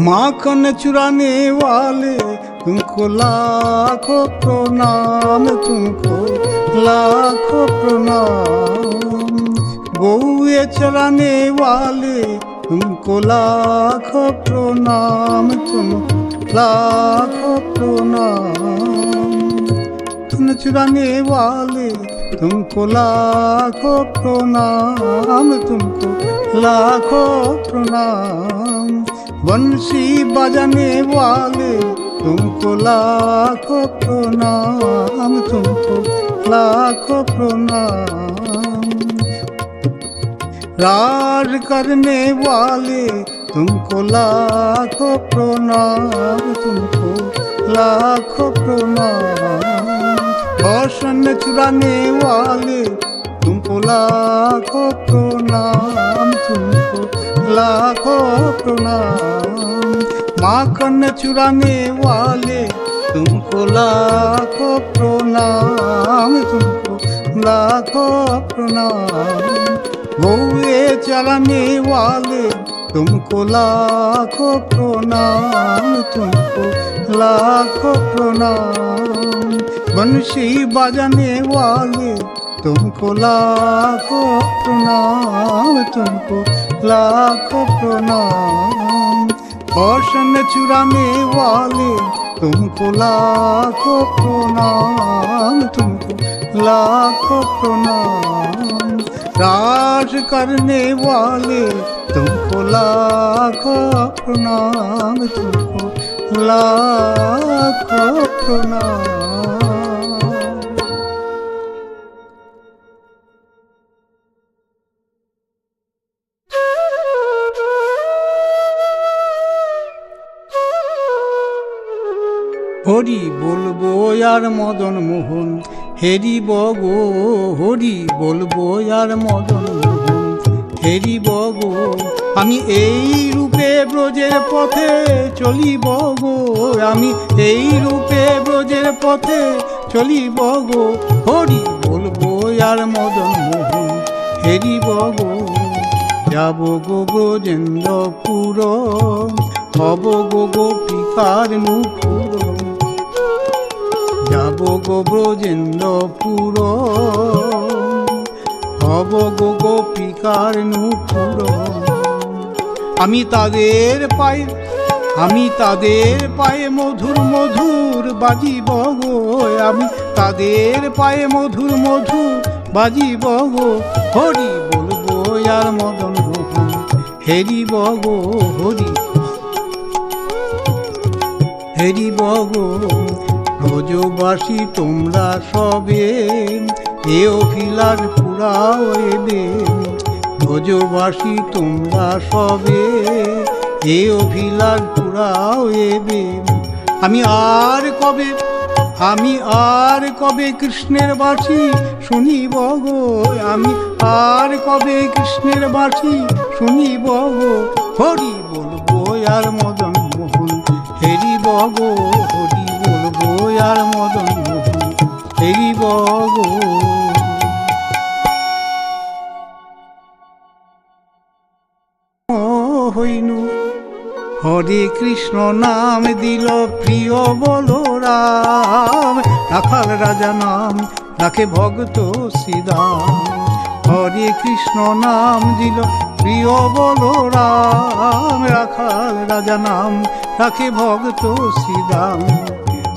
माखन चुराने वाले तुमको लाखों प्रणाम तुमको लाखों प्रणाम गौए चराने वाले तुमको लाखों प्रणाम तुमको लाखों प्रणाम धन चुराने वाले तुमको लाखों प्रणाम तुमको लाखों प्रणाम বংশী বাজানে ওয়ালে তুম তো লাখো প্রণাম, তুম তো লাখো প্রণাম। রাজ করনে ওয়ালে তুমকো লাখো প্রণাম তুমকো লাখো প্রণাম। বসন চুরানে ওয়ালে তুমকো লাখো প্রণাম তুমকো लाखों प्रणाम माखन चुराने वाले तुमको लाखों प्रणाम तुमको लाखों प्रणाम गौए चलाने वाले तुमको लाखों प्रणाम तुमको लाखों प्रणाम बंशी बजाने वाले तुमको लाखों प्रणाम तुमको लाखों प्रणाम कौशन चुराने वाले तुमको लाखों प्रणाम तुमको लाखों प्रणाम राज करने वाले तुमको लाखों प्रणाम तुमको लाखों प्रणाम হরি বলব আর মদন মোহন। হেরি বগো, হরি বলব আর মদন মোহন। হেরি বগো, আমি এই রূপে ব্রজের পথে চলিব গো আমি এই রূপে ব্রজের পথে চলিব গো হরি বলব আর মদন মোহন। হেরি বগো, যাব গো ব্রজেন্দ্রপুর। হব গো গোপিকার নুপুর যাব গো ব্রজেন্দ্রপুর হব গো গোপিকার নুপুর আমি তাদের পায়ে, আমি তাদের পায়ে মধুর মধুর বাজিব গো। আমি তাদের পায়ে মধুর মধুর বাজিব গো। হরি বলব আর মদন হেরিব গো হরি। হেরিব গো ব্রজবাসী তোমরা সবে এ অভিলার পুরাও এবে ব্রজবাসী তোমরা সবে এ অভিলার পুরাও এবে আমি আর কবে, আমি আর কবে কৃষ্ণের বাসি শুনিব গো? আমি আর কবে কৃষ্ণের বাসি শুনিব গো? হরি বলব আর মদন মোহন হেরিব গো, হরি আর মদন হেরিব গো। হইনু, হরে কৃষ্ণ নাম দিল প্রিয় বলো রাম রাখাল রাজা নাম রাখে ভক্ত শ্রীদাম। হরে কৃষ্ণ নাম দিল প্রিয় বলো রাম রাখাল রাজা নাম রাখে ভক্ত শ্রীদাম।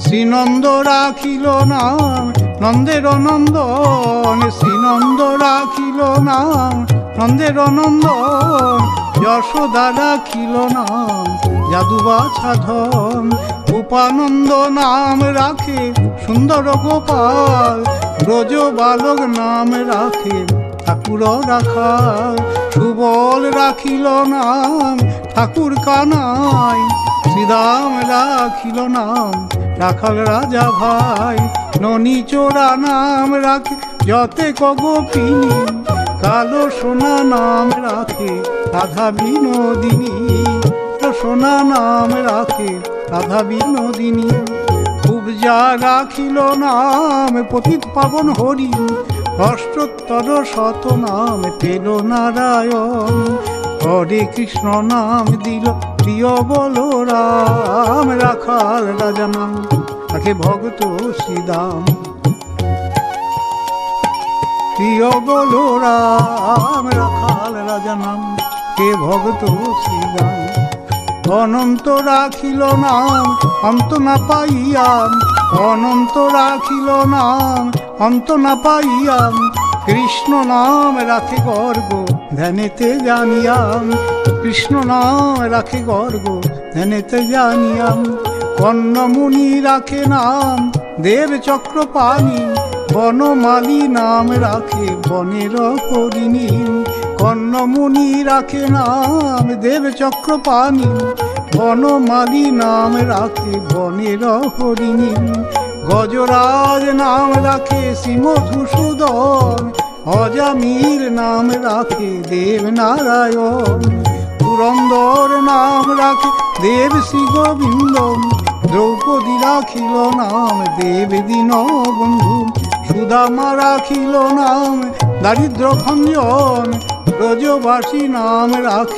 শ্রীনন্দ রাখিল নাম, নন্দের নন্দন, শ্রীনন্দ রাখিল নাম, নন্দের নন্দন, যশোদা রাখিল নাম যাদু বাছাধন উপানন্দ নাম রাখে, সুন্দর গোপাল ব্রজ বালক নাম রাখে, ঠাকুর রাখাল, সুবল রাখিল নাম, ঠাকুর কানাই, শ্রীরাম রাখিল নাম রাখাল রাজা ভাই, ননী চোরা নাম রাখে, যতে কগোপিনী কালো সোনা নাম রাখে, রাধা বিনোদিনী। সোনা নাম রাখে, রাধা বিনোদিনী। খুব যা রাখিল নাম, পতিত পাবন হরি। অষ্টোত্তর শত নাম পেল নারায়ণ। হরে কৃষ্ণ নাম দিল, প্রিয় বলো রাম রাজা নাম রাখে ভক্ত শ্রীদাম। প্রিয় বলো রাম, রাখাল রাজা নাম কে ভক্ত শ্রীরাম অনন্ত রাখিল নাম, অন্ত না পাইয়াম। অনন্ত রাখিল নাম, অন্ত না পাইয়াম। কৃষ্ণ নাম রাখে গর্ব, ধ্যানেতে জানিয়াম। কৃষ্ণ নাম রাখে গর্ব, ধ্যানেতে জানিয়াম। কর্ণমুনি রাখে নাম, দেব চক্রপাণী বনমালী নাম রাখে, বনের হরিণী কর্ণমুনি রাখে নাম, দেব চক্রপাণী বনমালী নাম রাখে, বনের হরিণী গজরাজ নাম রাখে, শ্রীমধুসূদন অজামির নাম রাখে দেব নারায়ণ পুরন্দর নাম রাখে, দেব শ্রী গোবিন্দ দ্রৌপদী রাখিল নাম দেব দিন বন্ধু সুদামা রাখিল নাম দারিদ্র খঞ্জন ব্রজবাসী নাম রাখি